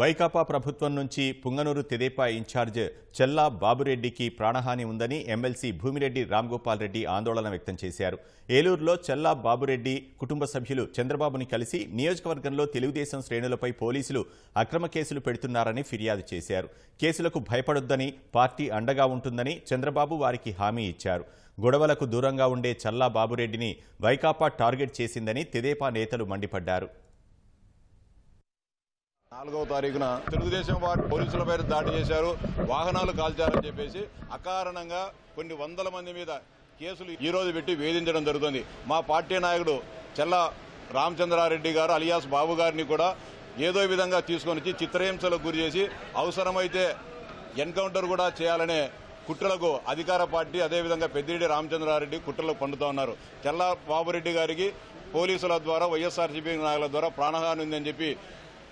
వైకాపా ప్రభుత్వం నుంచి పుంగనూరు తెదేపా ఇన్ఛార్జ్ చెల్లా బాబురెడ్డికి ప్రాణహాని ఉందని ఎమ్మెల్సీ భూమిరెడ్డి రామ్గోపాల్ రెడ్డి ఆందోళన వ్యక్తం చేశారు. ఏలూరులో చెల్లా బాబురెడ్డి కుటుంబ సభ్యులు చంద్రబాబుని కలిసి నియోజకవర్గంలో తెలుగుదేశం శ్రేణులపై పోలీసులు అక్రమ కేసులు పెడుతున్నారని ఫిర్యాదు చేశారు. కేసులకు భయపడొద్దని పార్టీ అండగా ఉంటుందని చంద్రబాబు వారికి హామీ ఇచ్చారు. గొడవలకు దూరంగా ఉండే చల్లా బాబురెడ్డిని వైకాపా టార్గెట్ చేసిందని తెదేపా నేతలు మండిపడ్డారు. నాలుగవ తారీఖున తెలుగుదేశం వారు పోలీసుల మీద దాడి చేశారు. వాహనాలు కాల్చారని చెప్పేసి అకారణంగా కొన్ని వందల మంది మీద కేసులు ఈ రోజు పెట్టి వేధించడం జరుగుతుంది. మా పార్టీ నాయకుడు చెల్ల రామచంద్రారెడ్డి గారు అలియాస్ బాబు గారిని కూడా ఏదో విధంగా తీసుకొని వచ్చి చిత్రహింసలకు గురి చేసి అవసరమైతే ఎన్కౌంటర్ కూడా చేయాలనే కుట్రలకు అధికార పార్టీ అదేవిధంగా పెద్దిరెడ్డి రామచంద్రారెడ్డి కుట్రలకు పండుతా ఉన్నారు. చెల్లా బాబురెడ్డి గారికి పోలీసుల ద్వారా వైఎస్ఆర్సీపీ నాయకుల ద్వారా ప్రాణహాని ఉందని చెప్పి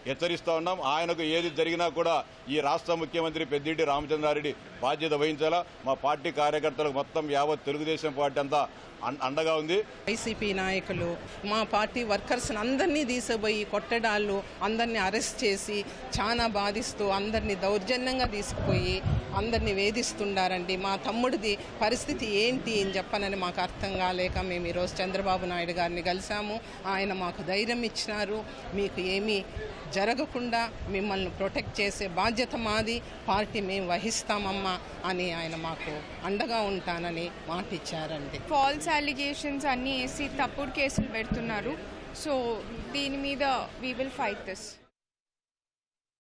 హెచ్చరిస్తూ ఉన్నాం. ఆయనకు ఏది జరిగినా కూడా ఈ రాష్ట్ర ముఖ్యమంత్రి పెద్దిరెడ్డి రామచంద్రారెడ్డి బాధ్యత వహించాలా? మా పార్టీ కార్యకర్తలకు మొత్తం యావత్ తెలుగుదేశం పార్టీ అంతా అండగా ఉంది. వైసీపీ నాయకులు మా పార్టీ వర్కర్స్ అందరినీ తీసిపోయి కొట్టడాలు అందరినీ అరెస్ట్ చేసి చాలా బాధిస్తూ అందరినీ దౌర్జన్యంగా తీసుకుపోయి అందరినీ వేధిస్తుండారండి. మా తమ్ముడిది పరిస్థితి ఏంటి అని చెప్పనని మాకు అర్థం కాలేక మేము ఈరోజు చంద్రబాబు నాయుడు గారిని కలిసాము ఆయన మాకు ధైర్యం ఇచ్చినారు. మీకు ఏమీ జరగకుండా మిమ్మల్ని ప్రొటెక్ట్ చేసే బాధ్యత మాది పార్టీ మేము వహిస్తామమ్మా అని ఆయన మాకు అండగా ఉంటానని మాట ఇచ్చారండి ఫాల్స్ అలిగేషన్స్ అన్నీ వేసి తప్పుడు కేసులు పెడుతున్నారు. సో దీని మీద వీ విల్ ఫైట్ దిస్